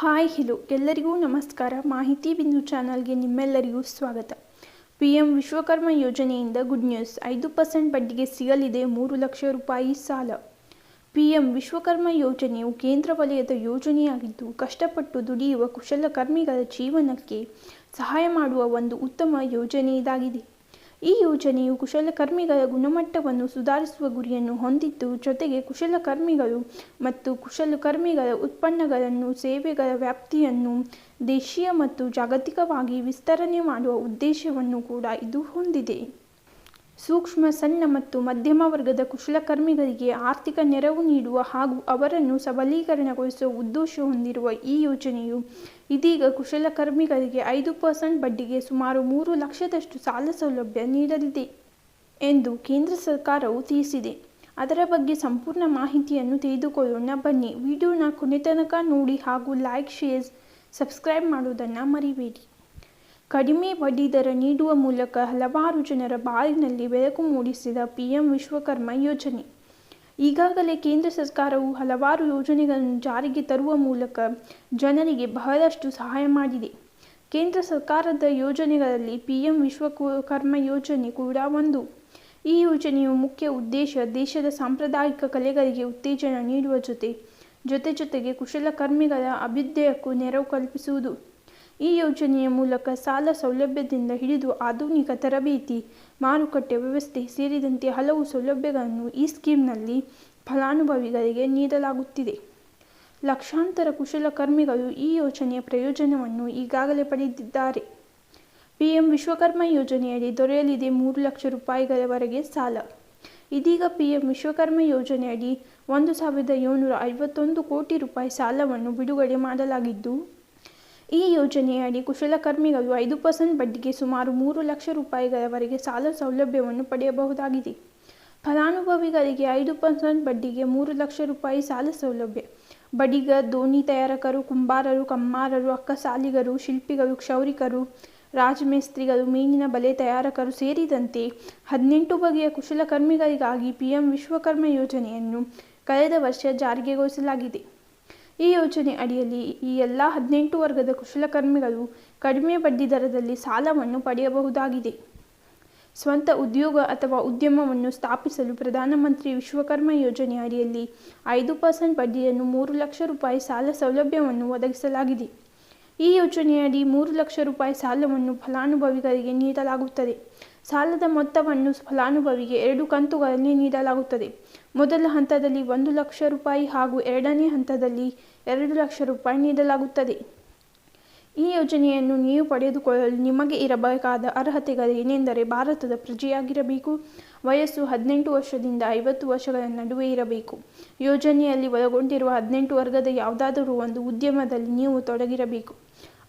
Hi hello, ಎಲ್ಲರಿಗೂ ನಮಸ್ಕಾರ. ಮಾಹಿತಿ ಬಿಂದು ಚಾನಲ್ಗೆ ನಿಮ್ಮೆಲ್ಲರಿಗೂ ಸ್ವಾಗತ. ಪಿ ಎಂ ವಿಶ್ವಕರ್ಮ ಯೋಜನೆಯಿಂದ ಗುಡ್ ನ್ಯೂಸ್. ಐದು ಪರ್ಸೆಂಟ್ ಬಡ್ಡಿಗೆ ಸಿಗಲಿದೆ ಮೂರು ಲಕ್ಷ ರೂಪಾಯಿ ಸಾಲ. ಪಿ ಎಂ ವಿಶ್ವಕರ್ಮ ಯೋಜನೆಯು ಕೇಂದ್ರ ವಲಯದ ಯೋಜನೆಯಾಗಿದ್ದು, ಕಷ್ಟಪಟ್ಟು ದುಡಿಯುವ ಕುಶಲಕರ್ಮಿಗಳ ಜೀವನಕ್ಕೆ ಸಹಾಯ ಮಾಡುವ ಒಂದು ಉತ್ತಮ ಯೋಜನೆ ಇದಾಗಿದೆ ಈ ಯೋಜನೆಯು ಕುಶಲಕರ್ಮಿಗಳ ಗುಣಮಟ್ಟವನ್ನು ಸುಧಾರಿಸುವ ಗುರಿಯನ್ನು ಹೊಂದಿದ್ದು, ಜೊತೆಗೆ ಕುಶಲಕರ್ಮಿಗಳು ಮತ್ತು ಕುಶಲಕರ್ಮಿಗಳ ಉತ್ಪನ್ನಗಳನ್ನು ಸೇವೆಗಳ ವ್ಯಾಪ್ತಿಯನ್ನು ದೇಶೀಯ ಮತ್ತು ಜಾಗತಿಕವಾಗಿ ವಿಸ್ತರಣೆ ಮಾಡುವ ಉದ್ದೇಶವನ್ನು ಕೂಡ ಇದು ಹೊಂದಿದೆ. ಸೂಕ್ಷ್ಮ, ಸಣ್ಣ ಮತ್ತು ಮಧ್ಯಮ ವರ್ಗದ ಕುಶಲಕರ್ಮಿಗಳಿಗೆ ಆರ್ಥಿಕ ನೆರವು ನೀಡುವ ಹಾಗೂ ಅವರನ್ನು ಸಬಲೀಕರಣಗೊಳಿಸುವ ಉದ್ದೇಶ ಹೊಂದಿರುವ ಈ ಯೋಜನೆಯು ಇದೀಗ ಕುಶಲಕರ್ಮಿಗಳಿಗೆ ಐದು ಪರ್ಸೆಂಟ್ ಬಡ್ಡಿಗೆ ಸುಮಾರು ಮೂರು ಲಕ್ಷದಷ್ಟು ಸಾಲ ಸೌಲಭ್ಯ ನೀಡಲಿದೆ ಎಂದು ಕೇಂದ್ರ ಸರ್ಕಾರವು ತಿಳಿಸಿದೆ. ಅದರ ಬಗ್ಗೆ ಸಂಪೂರ್ಣ ಮಾಹಿತಿಯನ್ನು ತಿಳಿದುಕೊಳ್ಳೋಣ. ಬನ್ನಿ, ವಿಡಿಯೋನ ಕೊನೆತನಕ ನೋಡಿ ಹಾಗೂ ಲೈಕ್, ಶೇರ್, ಸಬ್ಸ್ಕ್ರೈಬ್ ಮಾಡುವುದನ್ನು ಮರಿಬೇಡಿ. ಕಡಿಮೆ ಬಡ್ಡಿದರ ನೀಡುವ ಮೂಲಕ ಹಲವಾರು ಜನರ ಬಾಳಿನಲ್ಲಿ ಬೆಳಕು ಮೂಡಿಸಿದ ಪಿಎಂ ವಿಶ್ವಕರ್ಮ ಯೋಜನೆ. ಈಗಾಗಲೇ ಕೇಂದ್ರ ಸರ್ಕಾರವು ಹಲವಾರು ಯೋಜನೆಗಳನ್ನು ಜಾರಿಗೆ ತರುವ ಮೂಲಕ ಜನರಿಗೆ ಬಹಳಷ್ಟು ಸಹಾಯ ಮಾಡಿದೆ. ಕೇಂದ್ರ ಸರ್ಕಾರದ ಯೋಜನೆಗಳಲ್ಲಿ ಪಿಎಂ ವಿಶ್ವಕರ್ಮ ಯೋಜನೆ ಕೂಡ ಒಂದು. ಈ ಯೋಜನೆಯ ಮುಖ್ಯ ಉದ್ದೇಶ ದೇಶದ ಸಾಂಪ್ರದಾಯಿಕ ಕಲೆಗಳಿಗೆ ಉತ್ತೇಜನ ನೀಡುವ ಜೊತೆ ಜೊತೆ ಜೊತೆಗೆ ಕುಶಲಕರ್ಮಿಗಳ ಅಭ್ಯುದಯಕ್ಕೂ ನೆರವು ಕಲ್ಪಿಸುವುದು. ಈ ಯೋಜನೆಯ ಮೂಲಕ ಸಾಲ ಸೌಲಭ್ಯದಿಂದ ಹಿಡಿದು ಆಧುನಿಕ ತರಬೇತಿ, ಮಾರುಕಟ್ಟೆ ವ್ಯವಸ್ಥೆ ಸೇರಿದಂತೆ ಹಲವು ಸೌಲಭ್ಯಗಳನ್ನು ಈ ಸ್ಕೀಮ್ನಲ್ಲಿ ಫಲಾನುಭವಿಗಳಿಗೆ ನೀಡಲಾಗುತ್ತಿದೆ. ಲಕ್ಷಾಂತರ ಕುಶಲಕರ್ಮಿಗಳು ಈ ಯೋಜನೆಯ ಪ್ರಯೋಜನವನ್ನು ಈಗಾಗಲೇ ಪಡೆದಿದ್ದಾರೆ. ಪಿಎಂ ವಿಶ್ವಕರ್ಮ ಯೋಜನೆಯಡಿ ದೊರೆಯಲಿದೆ ಮೂರು ಲಕ್ಷ ರೂಪಾಯಿಗಳವರೆಗೆ ಸಾಲ. ಇದೀಗ ಪಿಎಂ ವಿಶ್ವಕರ್ಮ ಯೋಜನೆಯಡಿ ಒಂದು ಸಾವಿರದ ಏಳ್ನೂರ ಐವತ್ತೊಂದು ಕೋಟಿ ರೂಪಾಯಿ ಸಾಲವನ್ನು ಬಿಡುಗಡೆ ಮಾಡಲಾಗಿದ್ದು ಈ ಯೋಜನೆಯಡಿ ಕುಶಲಕರ್ಮಿಗಳು ಐದು ಪರ್ಸೆಂಟ್ ಬಡ್ಡಿಗೆ ಸುಮಾರು ಮೂರು ಲಕ್ಷ ರೂಪಾಯಿಗಳವರೆಗೆ ಸಾಲ ಸೌಲಭ್ಯವನ್ನು ಪಡೆಯಬಹುದಾಗಿದೆ. ಫಲಾನುಭವಿಗಳಿಗೆ ಐದು ಪರ್ಸೆಂಟ್ ಬಡ್ಡಿಗೆ ಮೂರು ಲಕ್ಷ ರೂಪಾಯಿ ಸಾಲ ಸೌಲಭ್ಯ. ಬಡಿಗ, ದೋಣಿ ತಯಾರಕರು, ಕುಂಬಾರರು, ಕಮ್ಮಾರರು, ಅಕ್ಕಸಾಲಿಗರು, ಶಿಲ್ಪಿಗಳು, ಕ್ಷೌರಿಕರು, ರಾಜಮೇಸ್ತ್ರಿಗಳು, ಮೀನಿನ ಬಲೆ ತಯಾರಕರು ಸೇರಿದಂತೆ ಹದಿನೆಂಟು ಬಗೆಯ ಕುಶಲಕರ್ಮಿಗಳಿಗಾಗಿ ಪಿಎಂ ವಿಶ್ವಕರ್ಮ ಯೋಜನೆಯನ್ನು ಕಳೆದ ವರ್ಷ ಜಾರಿಗೆಗೊಳಿಸಲಾಗಿದೆ ಈ ಯೋಜನೆ ಅಡಿಯಲ್ಲಿ ಈ ಎಲ್ಲ ಹದಿನೆಂಟು ವರ್ಗದ ಕುಶಲಕರ್ಮಿಗಳು ಕಡಿಮೆ ಬಡ್ಡಿ ದರದಲ್ಲಿ ಸಾಲವನ್ನು ಪಡೆಯಬಹುದಾಗಿದೆ. ಸ್ವಂತ ಉದ್ಯೋಗ ಅಥವಾ ಉದ್ಯಮವನ್ನು ಸ್ಥಾಪಿಸಲು ಪ್ರಧಾನಮಂತ್ರಿ ವಿಶ್ವಕರ್ಮ ಯೋಜನೆ ಅಡಿಯಲ್ಲಿ ಐದು ಪರ್ಸೆಂಟ್ ಬಡ್ಡಿಯನ್ನು ಮೂರು ಲಕ್ಷ ರೂಪಾಯಿ ಸಾಲ ಸೌಲಭ್ಯವನ್ನು ಒದಗಿಸಲಾಗಿದೆ. ಈ ಯೋಜನೆಯಡಿ ಮೂರು ಲಕ್ಷ ರೂಪಾಯಿ ಸಾಲವನ್ನು ಫಲಾನುಭವಿಗಳಿಗೆ ನೀಡಲಾಗುತ್ತದೆ. ಸಾಲದ ಮೊತ್ತವನ್ನು ಫಲಾನುಭವಿಗೆ ಎರಡು ಕಂತುಗಳಲ್ಲಿ ನೀಡಲಾಗುತ್ತದೆ. ಮೊದಲ ಹಂತದಲ್ಲಿ ಒಂದು ಲಕ್ಷ ರೂಪಾಯಿ ಹಾಗೂ ಎರಡನೇ ಹಂತದಲ್ಲಿ ಎರಡು ಲಕ್ಷ ರೂಪಾಯಿ ನೀಡಲಾಗುತ್ತದೆ. ಈ ಯೋಜನೆಯನ್ನು ನೀವು ಪಡೆದುಕೊಳ್ಳಲು ನಿಮಗೆ ಇರಬೇಕಾದ ಅರ್ಹತೆಗಳು ಏನೆಂದರೆ ಭಾರತದ ಪ್ರಜೆಯಾಗಿರಬೇಕು, ವಯಸ್ಸು ಹದಿನೆಂಟು ವರ್ಷದಿಂದ ಐವತ್ತು ವರ್ಷಗಳ ನಡುವೆ ಇರಬೇಕು. ಯೋಜನೆಯಲ್ಲಿ ಒಳಗೊಂಡಿರುವ ಹದಿನೆಂಟು ವರ್ಗದ ಯಾವುದಾದರೂ ಒಂದು ಉದ್ಯಮದಲ್ಲಿ ನೀವು ತೊಡಗಿರಬೇಕು.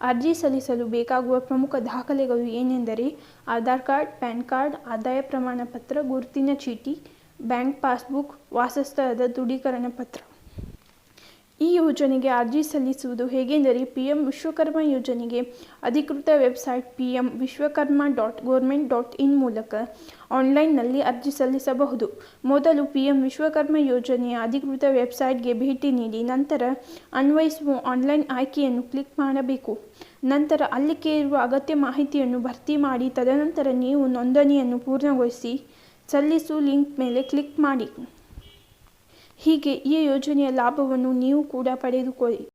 ಅರ್ಜಿ ಸಲ್ಲಿಸಲು ಬೇಕಾಗುವ ಪ್ರಮುಖ ದಾಖಲೆಗಳು ಏನೆಂದರೆ ಆಧಾರ್ ಕಾರ್ಡ್, ಪ್ಯಾನ್ ಕಾರ್ಡ್, ಆದಾಯ ಪ್ರಮಾಣ ಪತ್ರ ಗುರುತಿನ ಚೀಟಿ, ಬ್ಯಾಂಕ್ ಪಾಸ್ಬುಕ್, ವಾಸಸ್ಥಳದ ದೃಢೀಕರಣ ಪತ್ರ. ಈ ಯೋಜನೆಗೆ ಅರ್ಜಿ ಸಲ್ಲಿಸುವುದು ಹೇಗೆಂದರೆ ಪಿ ಎಂ ವಿಶ್ವಕರ್ಮ ಯೋಜನೆಗೆ ಅಧಿಕೃತ website P M Vishwakarma dot government dot in ಮೂಲಕ ಆನ್ಲೈನ್ನಲ್ಲಿ ಅರ್ಜಿ ಸಲ್ಲಿಸಬಹುದು. ಮೊದಲು ಪಿ ಎಂ ವಿಶ್ವಕರ್ಮ ಯೋಜನೆಯ ಅಧಿಕೃತ ವೆಬ್ಸೈಟ್ಗೆ ಭೇಟಿ ನೀಡಿ ನಂತರ ಅನ್ವಯಿಸುವ ಆನ್ಲೈನ್ ಆಯ್ಕೆಯನ್ನು ಕ್ಲಿಕ್ ಮಾಡಬೇಕು. ನಂತರ ಅಲ್ಲಿ ಕೇಳುವ ಅಗತ್ಯ ಮಾಹಿತಿಯನ್ನು ಭರ್ತಿ ಮಾಡಿ, ತದನಂತರ ನೀವು ನೋಂದಣಿಯನ್ನು ಪೂರ್ಣಗೊಳಿಸಿ ಸಲ್ಲಿಸು ಲಿಂಕ್ ಮೇಲೆ ಕ್ಲಿಕ್ ಮಾಡಿ. ಹೀಗೆ ಈ ಯೋಜನೆಯ ಲಾಭವನ್ನು ನೀವು ಕೂಡ ಪಡೆದುಕೊಳ್ಳಿ.